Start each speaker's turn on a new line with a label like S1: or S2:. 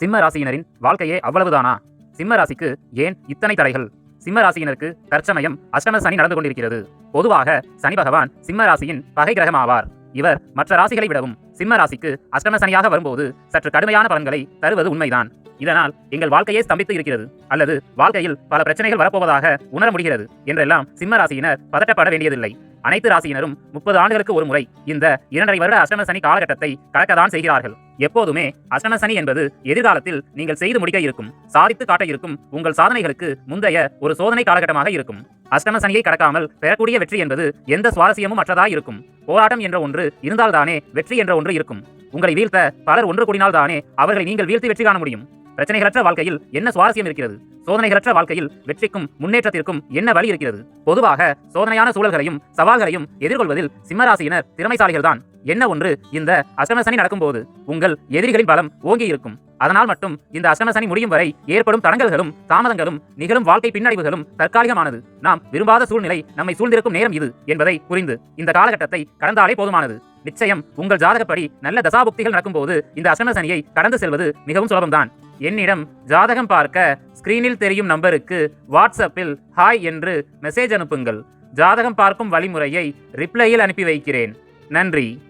S1: சிம்ம ராசியினரின் வாழ்க்கையே அவ்வளவுதானா? சிம்ம ராசிக்கு ஏன் இத்தனை தடைகள்? சிம்ம ராசியினருக்கு தற்சமயம் அஷ்டம சனி நடந்து கொண்டிருக்கிறது. பொதுவாக சனி பகவான் சிம்ம ராசியின் பகை கிரகம் ஆவார் இவர் மற்ற ராசிகளை விடவும் சிம்ம ராசிக்கு அஷ்டம சனியாக வரும்போது சற்று கடுமையான பலன்களை தருவது உண்மைதான். இதனால் எங்கள் வாழ்க்கையே ஸ்தம்பித்து இருக்கிறது அல்லது வாழ்க்கையில் பல பிரச்சனைகள் வரப்போவதாக உணர முடிகிறது என்றெல்லாம் சிம்ம ராசியினர் பதட்டப்பட வேண்டியதில்லை. அனைத்து ராசியினரும் முப்பது ஆண்டுகளுக்கு ஒரு முறை இந்த இரண்டரை வருட அஷ்டம சனி காலகட்டத்தை கடக்கத்தான் செய்கிறார்கள். எப்போதுமே அஷ்டம சனி என்பது எதிர்காலத்தில் நீங்கள் செய்து முடிக்க இருக்கும் சாதித்து காட்ட இருக்கும் உங்கள் சாதனைகளுக்கு முந்தைய ஒரு சோதனை காலகட்டமாக இருக்கும். அஷ்டம சனியை கடக்காமல் பெறக்கூடிய வெற்றி என்பது எந்த சுவாரஸ்யமும் அற்றதாய் இருக்கும். போராட்டம் என்ற ஒன்று இருந்தால்தானே வெற்றி என்ற ஒன்று இருக்கும். உங்களை வீழ்த்த பலர் ஒன்று கூடினால்தானே அவர்களை நீங்கள் வீழ்த்தி வெற்றி காண முடியும். பிரச்சனைகளற்ற வாழ்க்கையில் என்ன சுவாரஸ்யம் இருக்கிறது? சோதனைகளற்ற வாழ்க்கையில் வெற்றிக்கும் முன்னேற்றத்திற்கும் என்ன வழி இருக்கிறது? பொதுவாக சோதனையான சூழல்களையும் சவால்களையும் எதிர்கொள்வதில் சிம்மராசியினர் திறமைசாலிகள்தான். என்ன ஒன்று? இந்த அஷ்டமசனி நடக்கும்போது உங்கள் எதிரிகளின் பலம் ஓங்கி இருக்கும் அதனால் மட்டும் இந்த அஷ்டமசனி முடியும் வரை ஏற்படும் தடங்கல்களும் தாமதங்களும் நிகழும் வாழ்க்கை பின்னடைவுகளும் தற்காலிகமானது. நாம் விரும்பாத சூழ்நிலை நம்மை சூழ்ந்திருக்கும் நேரம் இது என்பதை புரிந்து இந்த காலகட்டத்தை கடந்தாலே போதுமானது. நிச்சயம் உங்கள் ஜாதகப்படி நல்ல தசாபுக்திகள் நடக்கும்போது இந்த அஷ்டமசனியை கடந்து செல்வது மிகவும் சுலபம்தான். என்னிடம் ஜாதகம் பார்க்க ஸ்கிரீனில் தெரியும் நம்பருக்கு வாட்ஸ்அப்பில் ஹாய் என்று மெசேஜ் அனுப்புங்கள். ஜாதகம் பார்க்கும் வழிமுறையை ரிப்ளையில் அனுப்பி வைக்கிறேன். நன்றி.